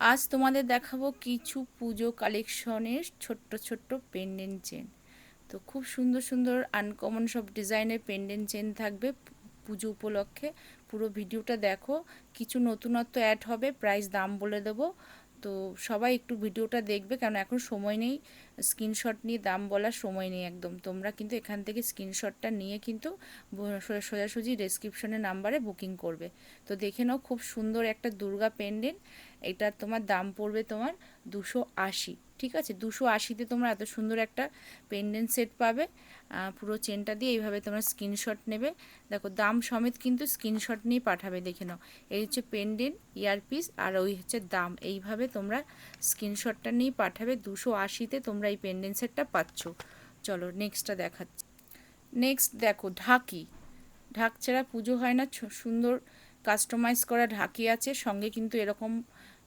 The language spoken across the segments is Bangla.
আজ তোমাদের দেখাবো কিছু পুজো কালেকশনের ছোট্ট ছোট্ট পেন্ডেন্ট চেন তো খুব সুন্দর সুন্দর আনকমন সব ডিজাইনের পেন্ডেন্ট চেন থাকবে পুজো উপলক্ষে। পুরো ভিডিওটা দেখো। কিছু নতুনত্ব অ্যাড হবে প্রাইস দাম বলে দেবো। তো সবাই একটু ভিডিওটা দেখবে কারণ এখন সময় নেই। স্ক্রিনশট নিয়ে দাম বলার সময় নেই একদম। তোমরা কিন্তু এখান থেকে স্ক্রিনশটটা নিয়ে কিন্তু সোজাসুজি ডেসক্রিপশনে নাম্বারে বুকিং করবে। তো দেখে নাও খুব সুন্দর একটা দুর্গা পেন্ডেন্ট এটা তোমার দাম পড়বে তোমার দুশো আশি। ঠিক আছে? দুশো আশিতে তোমরা এত সুন্দর একটা পেন্ডেন্ট সেট পাবে। পুরো চেনটা দিয়ে এইভাবে তোমরা স্ক্রিনশট নেবে। দেখো, দাম সমেত কিন্তু স্ক্রিনশট নিয়ে পাঠাবে, দেখে নাও। এই হচ্ছে পেন্ডেন্ট ইয়ারপিস আর ওই হচ্ছে দাম। এইভাবে তোমরা স্ক্রিনশটটা নিয়ে পাঠাবে। দুশো আশিতে তোমরা এই পেন্ডেন্ট সেটটা পাচ্ছ। চলো নেক্সটটা দেখাচ্ছি। নেক্সট দেখো, ঢাকি। ঢাক ছাড়া পুজো হয় না। সুন্দর কাস্টমাইজ করা ঢাকি আছে। সঙ্গে কিন্তু এরকম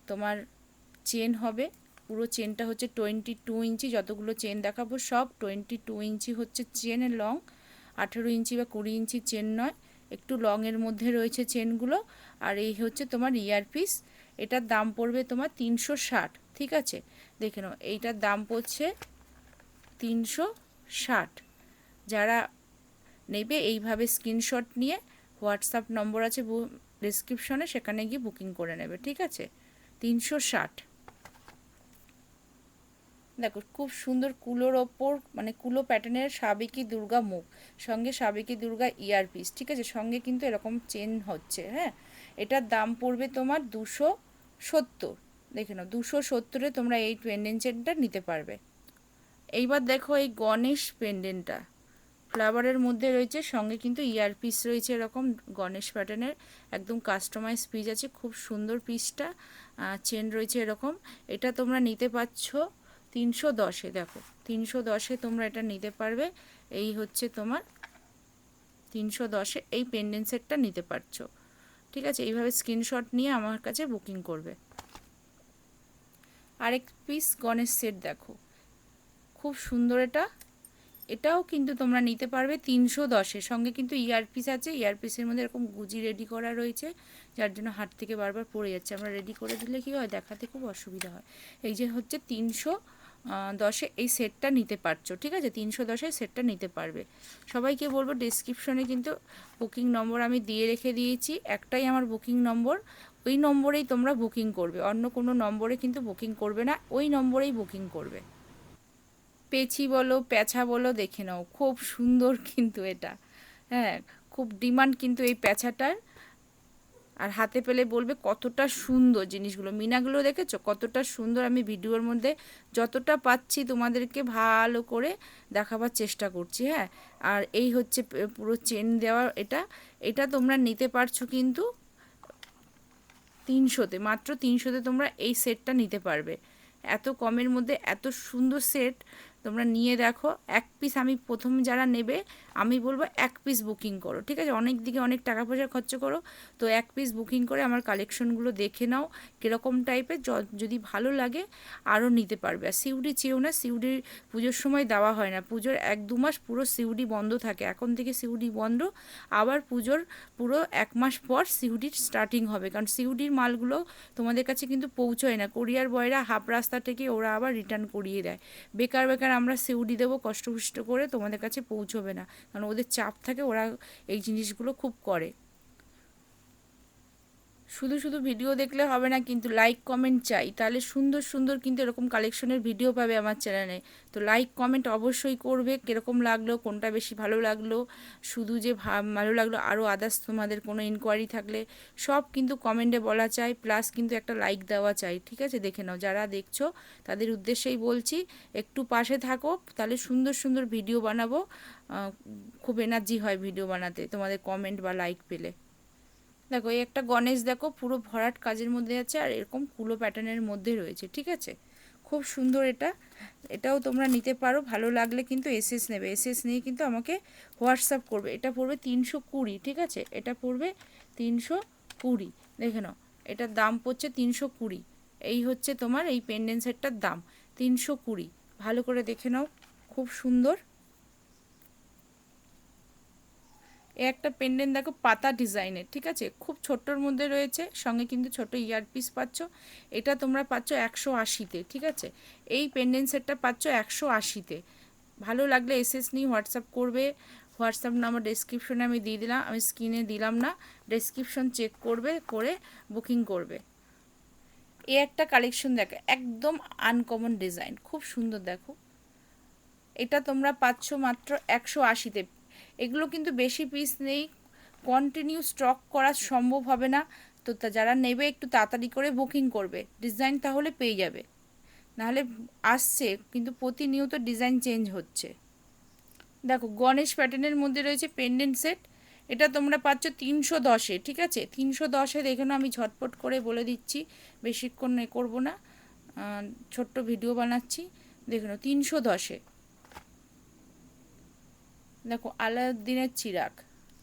তোমার চেন হবে। পুরো চেনটা হচ্ছে টোয়েন্টি টু ইঞ্চি, যতগুলো চেন দেখাবো সব টোয়েন্টি টু ইঞ্চি হচ্ছে চেনের লং আঠেরো ইঞ্চি বা কুড়ি ইঞ্চি চেন নয়, একটু লংয়ের মধ্যে রয়েছে চেনগুলো। আর এই হচ্ছে তোমার ইয়ারপিস এটার দাম পড়বে তোমার তিনশো ষাট, ঠিক আছে? দেখে নাও, এইটার দাম পড়ছে তিনশো ষাট। যারা নেবে এইভাবে স্ক্রিনশট নিয়ে হোয়াটসঅ্যাপ নম্বর আছে ডিসক্রিপশনে সেখানে গিয়ে বুকিং করে নেবে, ঠিক আছে? তিনশো ষাট। দেখো, খুব সুন্দর কুলোর ওপর মানে কুলো প্যাটার্নের সাবেকি দুর্গা মুখ, সঙ্গে সাবেকি দুর্গা ইয়ারপিস ঠিক আছে? সঙ্গে কিন্তু এরকম চেন হচ্ছে হ্যাঁ? এটার দাম পড়বে তোমার দুশো সত্তর। দেখে নাও, দুশো সত্তরে তোমরা এই পেন্ডেন্ট চেনটা নিতে পারবে। এইবার দেখো এই গণেশ পেন্ডেন্টটা ফ্লাওয়ারের মধ্যে রয়েছে, সঙ্গে কিন্তু ইয়ারপিস রয়েছে এরকম গণেশ প্যাটার্নের একদম কাস্টমাইজ পিস আছে, খুব সুন্দর পিসটা চেন রয়েছে এরকম। এটা তোমরা নিতে পারছ তিনশো দশে দেখো, তিনশো দশে তোমরা এটা নিতে পারবে। এই হচ্ছে তোমার তিনশো দশে এই পেন্ডেন্ট সেটটা নিতে পারছ। ঠিক আছে? এইভাবে স্ক্রিনশট নিয়ে আমার কাছে বুকিং করবে। আরেক পিস গণেশ সেট দেখো। খুব সুন্দর এটা। এটাও কিন্তু তোমরা নিতে পারবে তিনশো দশের সঙ্গে কিন্তু ইয়ারপিস আছে। ইয়ারপিসের মধ্যে এরকম গুজি রেডি করা রয়েছে, যার জন্য হাট থেকে বারবার পড়ে যাচ্ছে। আমরা রেডি করে দিলে কি হয়? দেখাতে খুব অসুবিধা হয়। এই যে হচ্ছে তিনশো দশে এই সেটটা নিতে পারছ, ঠিক আছে? তিনশো দশে সেটটা নিতে পারবে। সবাইকে বলব ডিসক্রিপশনে কিন্তু বুকিং নম্বর আমি দিয়ে রেখে দিয়েছি। একটাই আমার বুকিং নম্বর ওই নম্বরেই তোমরা বুকিং করবে। অন্য কোনো নম্বরে কিন্তু বুকিং করবে না, ওই নম্বরেই বুকিং করবে। পেছি বলো প্যাঁচা বলো, দেখে নাও। খুব সুন্দর কিন্তু এটা। হ্যাঁ খুব ডিমান্ড কিন্তু এই প্যাঁচাটার আর হাতে পেলে বলবে কতটা সুন্দর জিনিসগুলো। মিনাগুলো দেখেছ? কতটা সুন্দর আমি ভিডিওর মধ্যে যতটা পাচ্ছি তোমাদেরকে ভালো করে দেখাবার চেষ্টা করছি হ্যাঁ? আর এই হচ্ছে পুরো চেন দেওয়া এটা। এটা তোমরা নিতে পারছ কিন্তু তিনশোতে, মাত্র তিনশোতে তোমরা এই সেটটা নিতে পারবে। এত কমের মধ্যে এত সুন্দর সেট তোমরা নিয়ে দেখো। এক পিস আমি প্রথম যারা নেবে, আমি বলব এক পিস বুকিং করো, ঠিক আছে? অনেক দিকে অনেক টাকা পয়সা খরচ করো। তো এক পিস বুকিং করে আমার কালেকশনগুলো দেখে নাও, কীরকম টাইপের যদি ভালো লাগে আরও নিতে পারবে। আর সিউডি চেয়েও না সিউডির পুজোর সময় দেওয়া হয় না। পুজোর এক দু মাস পুরো সিউডি বন্ধ থাকে। এখন থেকে সিউডি বন্ধ, আবার পুজোর পুরো এক মাস পর সিউডির স্টার্টিং হবে। কারণ সিউডির মালগুলো তোমাদের কাছে কিন্তু পৌঁছয় না। কোরিয়ার বয়রা হাফ রাস্তা থেকে ওরা আবার রিটার্ন করিয়ে দেয়। বেকার বেকার আমরা সিউডি দেবো কষ্টপুষ্ট করে তোমাদের কাছে পৌঁছবে না। কারণ ওদের চাপ থাকে, ওরা এই জিনিসগুলো খুব করে। শুধু শুধু ভিডিও দেখলে হবে না, কিন্তু লাইক কমেন্ট চাই। তাহলে সুন্দর সুন্দর কিন্তু এরকম কালেকশনের ভিডিও পাবে আমার চ্যানেলে তো লাইক কমেন্ট অবশ্যই করবে, কীরকম লাগল, কোনটা বেশি ভালো লাগল, শুধু যে ভালো লাগল আরও আদার্স তোমাদের কোনো ইনকোয়ারি থাকলে সব কিন্তু কমেন্টে বলা চাই প্লাস কিন্তু একটা লাইক দেওয়া চাই, ঠিক আছে? দেখে নাও, যারা দেখছ, তাদের উদ্দেশ্যেই বলছি, একটু পাশে থাকো, তাহলে সুন্দর সুন্দর ভিডিও বানাবো। খুব এনার্জি হয় ভিডিও বানাতে, তোমাদের কমেন্ট বা লাইক পেলে। দেখো, এই একটা গণেশ দেখো, পুরো ভরাট কাজের মধ্যে আছে আর এরকম কুলো প্যাটার্নের মধ্যে রয়েছে, ঠিক আছে? খুব সুন্দর এটা। এটাও তোমরা নিতে পারো, ভালো লাগলে কিন্তু এসএস নেবে। এসএস নিয়ে কিন্তু আমাকে হোয়াটসঅ্যাপ করবে। এটা পড়বে তিনশো কুড়ি, ঠিক আছে? এটা পড়বে তিনশো কুড়ি। দেখে নাও, এটার দাম পড়ছে তিনশো কুড়ি। এই হচ্ছে তোমার, এই পেন্ডেন্ট সেটটার দাম, তিনশো কুড়ি। ভালো করে দেখে নাও, খুব সুন্দর। এ একটা পেন্ডেন্ট দেখো, পাতা ডিজাইনের ঠিক আছে? খুব ছোট্টর মধ্যে রয়েছে, সঙ্গে কিন্তু ছোট ইয়ারপিস পাচ্ছ। এটা তোমরা পাচ্ছ একশো আশিতে, ঠিক আছে? এই পেন্ডেন্ট সেটটা পাচ্ছ একশো আশিতে। ভালো লাগলে এসএস নিয়ে হোয়াটসঅ্যাপ করবে। হোয়াটসঅ্যাপ নাম্বার ডেসক্রিপশনে আমি দিয়ে দিলাম, আমি স্ক্রিনে দিলাম না। ডেসক্রিপশন চেক করবে, করে বুকিং করবে। এ একটা কালেকশন দেখো, একদম আনকমন ডিজাইন খুব সুন্দর দেখো। এটা তোমরা পাচ্ছ মাত্র একশো আশিতে। এগুলো কিন্তু বেশি পিস নেই। কন্টিনিউ স্টক করা সম্ভব হবে না। তো যারা নেবে একটু তাড়াতাড়ি করে বুকিং করবে। ডিজাইন তাহলে পেয়ে যাবে। নাহলে আসছে, কিন্তু প্রতিনিয়ত ডিজাইন চেঞ্জ হচ্ছে। দেখো গণেশ প্যাটার্নের মধ্যে রয়েছে পেন্ডেন্ট সেট এটা তোমরা পাচ্ছ তিনশো দশে ঠিক আছে? তিনশো দশে দেখে আমি ঝটপট করে বলে দিচ্ছি। বেশিক্ষণ এ করব না। ছোট্ট ভিডিও বানাচ্ছি। দেখে নাও, তিনশো দশে আলাউদ্দিনের চিরাগ,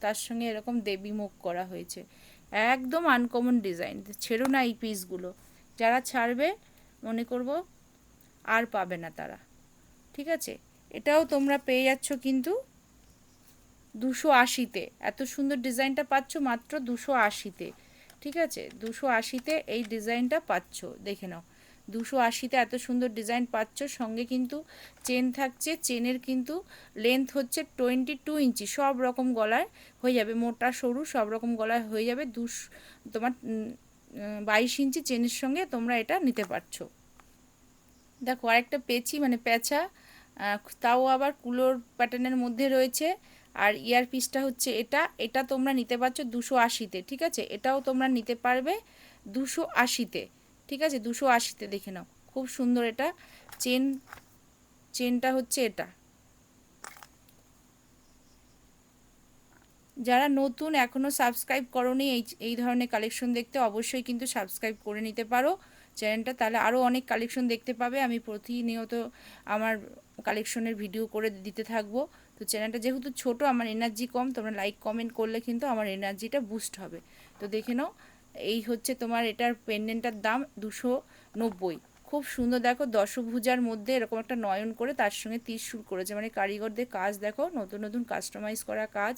তার সঙ্গে এরকম দেবী মুখ করা হয়েছে। একদম আনকমন ডিজাইন ছেড়ো না এই পিসগুলো যারা ছাড়বে, মনে করব, আর পাবে না তারা। ঠিক আছে? এটাও তোমরা পেয়ে যাচ্ছ কিন্তু দুশো আশিতে। এত সুন্দর ডিজাইনটা পাচ্ছ মাত্র দুশো আশিতে। ঠিক আছে? দুশো আশিতে এই ডিজাইনটা পাচ্ছ। দেখে নাও। দুশো আশিতে এত সুন্দর ডিজাইন পাচ্ছ। সঙ্গে কিন্তু চেন থাকছে। চেনের কিন্তু লেন্থ হচ্ছে টোয়েন্টি টু ইঞ্চি সব রকম গলায় হয়ে যাবে। মোটা, সরু সব রকম গলায় হয়ে যাবে। দুশ, তোমার বাইশ ইঞ্চি চেনের সঙ্গে তোমরা এটা নিতে পারছ। দেখো, আরেকটা পেঁচি মানে প্যাঁচা তাও আবার কুলোর প্যাটার্নের মধ্যে রয়েছে। আর ইয়ার পিসটা হচ্ছে এটা। এটা তোমরা নিতে পারছ দুশো আশিতে, ঠিক আছে? এটাও তোমরা নিতে পারবে দুশো আশিতে। ঠিক আছে? দুশো আশিতে দেখে নাও। খুব সুন্দর এটা। চেন, চেনটা হচ্ছে এটা। যারা নতুন এখনও সাবস্ক্রাইব করনি, এই এই ধরনের কালেকশন দেখতে অবশ্যই কিন্তু সাবস্ক্রাইব করে নিতে পারো চ্যানেলটা। তাহলে আরও অনেক কালেকশন দেখতে পাবে। আমি প্রতিনিয়ত আমার কালেকশনের ভিডিও করে দিতে থাকব। তো চ্যানেলটা যেহেতু ছোট, আমার এনার্জি কম, তোমরা লাইক, কমেন্ট করলে কিন্তু আমার এনার্জিটা বুস্ট হবে। তো দেখে নাও। এই হচ্ছে তোমার এটার পেন্ডেন্টটার দাম দুশো নব্বই। খুব সুন্দর দেখো, দশভুজার মধ্যে এরকম একটা নয়ন করে তার সঙ্গে তীর শুরু করেছে। মানে কারিগরদের কাজ দেখো, নতুন নতুন কাস্টমাইজ করা কাজ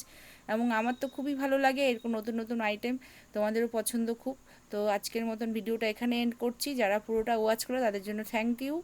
এবং আমার তো খুবই ভালো লাগে এরকম নতুন নতুন আইটেম তোমাদেরও পছন্দ খুব। তো আজকের মতন ভিডিওটা এখানে এন্ড করছি। যারা পুরোটা ওয়াচ করে, তাদের জন্য থ্যাংক ইউ